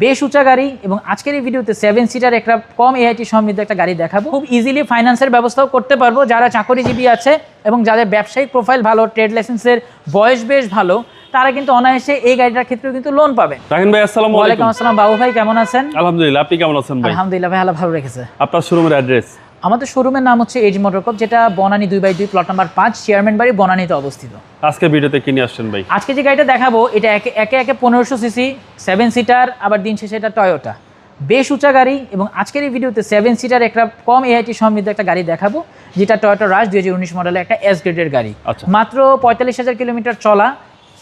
বেশ উঁচা গাড়ি এবং আজকের এই ভিডিওতে সেভেন সিটার একটা কম এআইটি সমৃদ্ধ একটা গাড়ি দেখাবো। খুব ইজিলি ফাইন্যান্সের ব্যবস্থাও করতে পারব। যারা চাকরিজীবী আছে এবং যাদের ব্যবসায়িক প্রোফাইল ভালো ট্রেড লাইসেন্সের বয়স বেশ ভালো তারা কিন্তু অনায়াসে এই গাড়িটার ক্ষেত্রে কিন্তু লোন পাবে। রাহিন ভাই আসসালামু আলাইকুম। আসসালাম। বাবু ভাই কেমন আছেন? আলহামদুলিল্লাহ আপনি কেমন আছেন ভাই? আলহামদুলিল্লাহ ভাই আল্লাহ ভালো রেখেছে। আপনার শোরুমের অ্যাড্রেস আমাদের শোরুমের নাম হচ্ছে এজ মোটরকপ যেটা বনানী দুই বাই দুই প্লট নাম্বার পাঁচ চেয়ারম্যান বাড়ি বনানীতে অবস্থিত। আজকে ভিডিওতে কিনে আসছেন ভাই? আজকে যে গাড়িটা দেখাবো এটা একে একে একে পনেরোশো সিসি সেভেন সিটার আবার দিন শেষে এটা টয়োটা বেশ উঁচা গাড়ি এবং আজকের এই ভিডিওতে সেভেন সিটার একটা কম এআইটি সমৃদ্ধ একটা গাড়ি দেখাবো যেটা টয়োটা রাজ দুই হাজার উনিশ মডেলের একটা এস গ্রেডের গাড়ি। আচ্ছা। মাত্র পঁয়তাল্লিশ হাজার কিলোমিটার চলা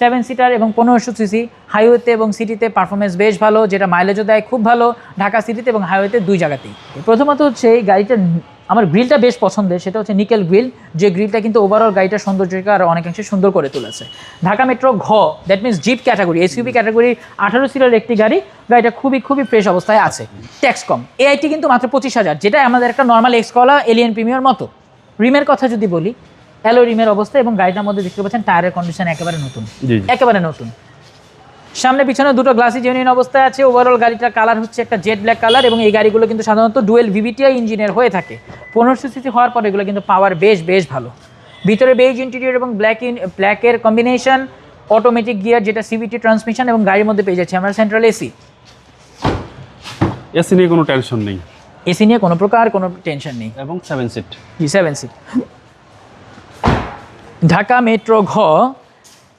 সেভেন সিটার এবং পনেরোশো সিসি হাইওয়েতে এবং সিটিতে পারফরমেন্স বেশ ভালো, যেটা মাইলেজও দেয়, খুব ভালো। ঢাকা সিটিতে এবং হাইওয়েতে দুই জায়গাতেই। প্রথমত হচ্ছে এই গাড়িটা, আমার গ্রিলটা বেশ পছন্দের, সেটা হচ্ছে নিকেল গ্রিল যে গ্রিলটা কিন্তু ওভারঅল গাড়িটার সৌন্দর্যকে আরও অনেকাংশে সুন্দর করে তুলেছে। ঢাকা মেট্রো ঘ that means jeep category SUV ক্যাটাগরির আঠারো সিটের একটি গাড়ি, গাড়িটা খুবই খুবই ফ্রেশ অবস্থায় আছে। ট্যাক্স কম। এআইটি কিন্তু মাত্র পঁচিশ হাজার যেটা আমাদের একটা নর্মাল এক্সকলা এলিয়ান প্রিমিয়ার মতো। রিমের কথা যদি বলি অ্যালো রিমের অবস্থা এবং গাড়িটার মধ্যে দেখতে পাচ্ছেন টায়ারের কন্ডিশন একেবারে নতুন। একেবারে নতুন। সামনে পিছনে দুটো গ্লাসি জেনুইন অবস্থায় আছে। ওভারঅল গাড়িটার কালার হচ্ছে একটা জেড ব্ল্যাক কালার এবং এই গাড়িগুলো কিন্তু সাধারণত ডুয়েল ভিভিটিআই ইঞ্জিনের হয়ে থাকে। পনেরোশো সিসি হওয়ার পর এগুলো কিন্তু পাওয়ার বেশ বেশ ভালো। ভিতরে বেজ ইন্টেরিয়র এবং ব্ল্যাক ইন ব্ল্যাকের কম্বিনেশন অটোমেটিক গিয়ার যেটা সিভিটি ট্রান্সমিশন এবং গাড়ির মধ্যে পেয়ে যাচ্ছি আমরা সেন্ট্রাল এসি এসি নিয়ে কোনো টেনশন নেই। এসি নিয়ে কোনো প্রকার কোনো টেনশন নেই। এবং সেভেন সিট জি সেভেন সিট ঢাকা মেট্রো ঘ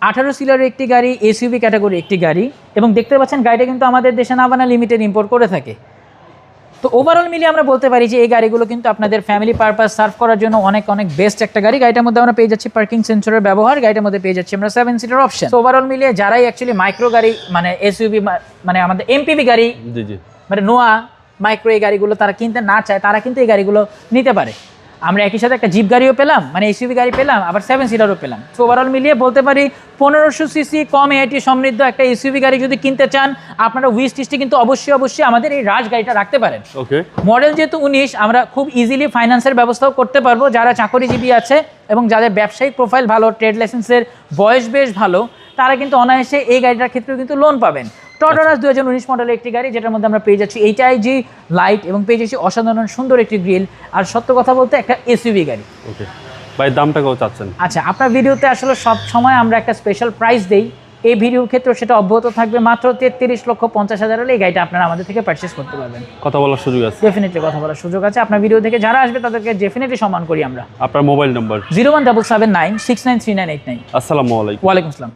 আঠারো সিলারের একটি গাড়ি এসইউভি ক্যাটাগরি একটি গাড়ি এবং দেখতে পাচ্ছেন গাড়িটা কিন্তু আমাদের দেশে নাবানা লিমিটেড ইম্পোর্ট করে থাকে। তো ওভারঅল মিলিয়ে আমরা বলতে পারি যে এই গাড়িগুলো কিন্তু আপনাদের ফ্যামিলি পারপাস সার্ভ করার জন্য অনেক অনেক বেস্ট একটা গাড়ি। গাড়িটার মধ্যে আমরা পেয়ে যাচ্ছি পার্কিং সেন্সরের ব্যবহার গাড়িটার মধ্যে পেয়ে যাচ্ছি আমরা সেভেন সিটার অপশন ওভারঅল মিলিয়ে যারাই অ্যাকচুয়ালি মাইক্রো গাড়ি মানে এসইউভি মানে আমাদের এমপিভি গাড়ি মানে নোয়া মাইক্রো এই গাড়িগুলো তারা কিনতে না চায় তারা কিন্তু এই গাড়িগুলো নিতে পারে। আমরা একই সাথে একটা জিপ গাড়িও পেলাম মানে এসইউভি গাড়ি পেলাম আবার সেভেন সিটারও পেলাম। তো ওভারঅল মিলিয়ে বলতে পারি পনেরোশো সিসি কম এআইটি সমৃদ্ধ একটা এসইউভি গাড়ি যদি কিনতে চান আপনারা উইস লিস্টে কিন্তু অবশ্যই অবশ্যই আমাদের এই রাজ গাড়িটা রাখতে পারেন। ওকে মডেল যেহেতু উনিশ আমরা খুব ইজিলি ফাইন্যান্সের ব্যবস্থাও করতে পারব। যারা চাকরিজীবী আছে এবং যাদের ব্যবসায়িক প্রোফাইল ভালো ট্রেড লাইসেন্সের বয়স বেশ ভালো তারা কিন্তু অনায়াসে এই গাড়িটার ক্ষেত্রেও কিন্তু লোন পাবেন। টটারাস দু হাজার উনিশ মডেলের একটি গাড়ি যেটার মধ্যে আমরা পেয়ে যাচ্ছি এইচআইজি লাইট এবং পেয়ে যাচ্ছি অসাধারণ সুন্দর একটি গ্রিল আর সত্য কথা বলতে একটা এসইউভি গাড়ি। ওকে ভাই দামটা কত চাচ্ছেন? আচ্ছা আপনার ভিডিওতে আসলে সব সময় আমরা একটা স্পেশাল প্রাইস দেই। এই ভিডিওর ক্ষেত্রে সেটা অব্যাহত থাকবে। মাত্র তেত্রিশ লক্ষ পঞ্চাশ হাজার হলে এই গাড়িটা আপনারা আমাদের থেকে পারচেস করতে পারবেন। কথা বলার সুযোগ আছে। ডেফিনেটলি কথা বলার সুযোগ আছে। আপনার ভিডিও থেকে যারা আসবে তাদেরকে ডেফিনেটলি সম্মান করি আমরা। আপনার mobile number zero one double seven nine six nine three nine eight nine. আসসালামু আলাইকুম। ওয়ালাইকুম আসসালাম।